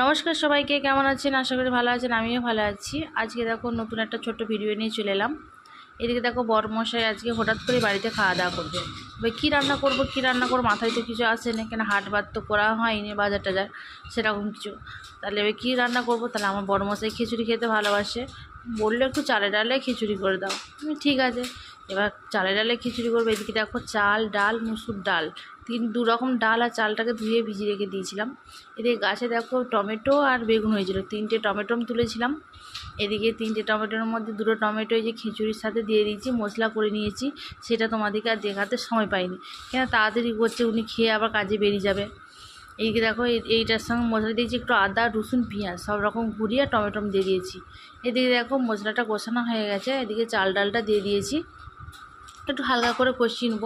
নমস্কার সবাইকে, কেমন আছেন? আশা করি ভালো আছেন, আমিও ভালো আছি। আজকে দেখো নতুন একটা ছোট্ট ভিডিও নিয়ে চলে এলাম। এদিকে দেখো বরমশাই আজকে হঠাৎ করে বাড়িতে খাওয়া দাওয়া করবে। এবার কী রান্না করব, কী রান্না করব, মাথায় তো কিছু আসে না, কেন হাট বাট তো করা হয়নি, বাজার টাজার, সেরকম কিছু। তাহলে এবার কী রান্না করব? তাহলে আমার বড়মশাই খিচুড়ি খেতে ভালোবাসে। বলল একটু চালে ডালে খিচুড়ি করে দাও। আমি ঠিক আছে। এবার চালে ডালে খিচুড়ি করব। এদিকে দেখো চাল, ডাল, মুসুর ডাল। তিন দু রকম ডাল আর চালটাকে ধুয়ে ভিজিয়ে রেখে দিয়েছিলাম। এদিকে গাছে দেখো টমেটো আর বেগুন হয়েছিল। তিনটে টমেটো তুলেছিলাম। এদিকে তিনটে টমেটোর মধ্যে দুটো টমেটো এই যে খিচুড়ির সাথে দিয়ে দিয়েছি, মশলা করে নিয়েছি, সেটা তোমাদেরকে আর দেখাতে সময় পাইনি। কেন তাড়াতাড়ি করছে, উনি খেয়ে আবার কাজে বেরিয়ে যাবে। এইদিকে দেখো এই- এইটার সঙ্গে মশলা দিয়েছি একটু আদা, রসুন, পেঁয়াজ, সব রকম ঘুরিয়ে টমেটো দিয়ে দিয়েছি। এদিকে দেখো মশলাটা কষানো হয়ে গেছে। এদিকে চাল ডালটা দিয়ে দিয়েছি। একটু হালকা করে কষিয়ে নেব।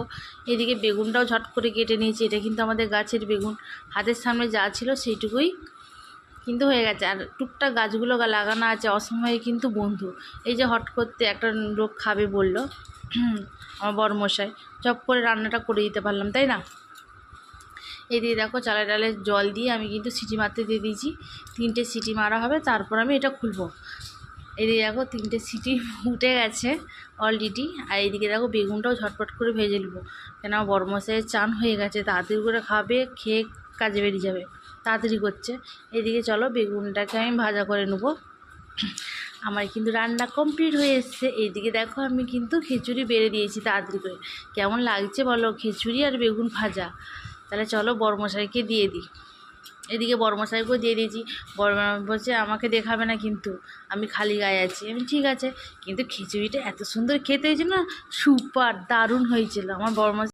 এদিকে বেগুনটাও ঝট করে কেটে নিয়েছি। এটা কিন্তু আমাদের গাছের বেগুন। হাতের সামনে যা ছিল সেইটুকুই কিন্তু হয়ে গেছে। আর টুকটাক গাছগুলো লাগানো আছে। অসময়ে কিন্তু বন্ধু। এই যে হট করতে একটা লোক খাবে বলল, আমার বড়মশাই চপ করে রান্নাটা করে দিতে পারলাম, তাই না? এই দিয়ে দেখো চালে ডালে জল দিয়ে আমি কিন্তু সিটি মারতে দিয়ে দিয়েছি। তিনটে সিটি মারা হবে, তারপর আমি এটা খুলবো। এদিকে দেখো তিনটে সিটি উঠে গেছে অলরেডি আর এইদিকে দেখো বেগুনটাও ঝটপট করে ভেজে নেব। কেন আমার বড় মশাইয়ের চান হয়ে গেছে, তাড়াতাড়ি করে খাবে, খেয়ে কাজে বেরিয়ে যাবে, তাড়াতাড়ি করছে। এদিকে চলো বেগুনটাকে আমি ভাজা করে নেব। আমার কিন্তু রান্না কমপ্লিট হয়ে এসছে। এইদিকে দেখো আমি কিন্তু খিচুড়ি বেড়ে দিয়েছি তাড়াতাড়ি করে। কেমন লাগছে বলো? খিচুড়ি আর বেগুন ভাজা। তাহলে চলো বড়মশাইকে দিয়ে দিই। এদিকে বর্মশাইকেও দিয়ে দিয়েছি। বড় বলছে, আমাকে দেখাবে না কিন্তু। আমি খালি গায়ে আছি। আমি ঠিক আছে। কিন্তু খিচুড়িটা এত সুন্দর খেতে হয়েছিল না, সুপার দারুণ হয়েছিল। আমার বড়মশাই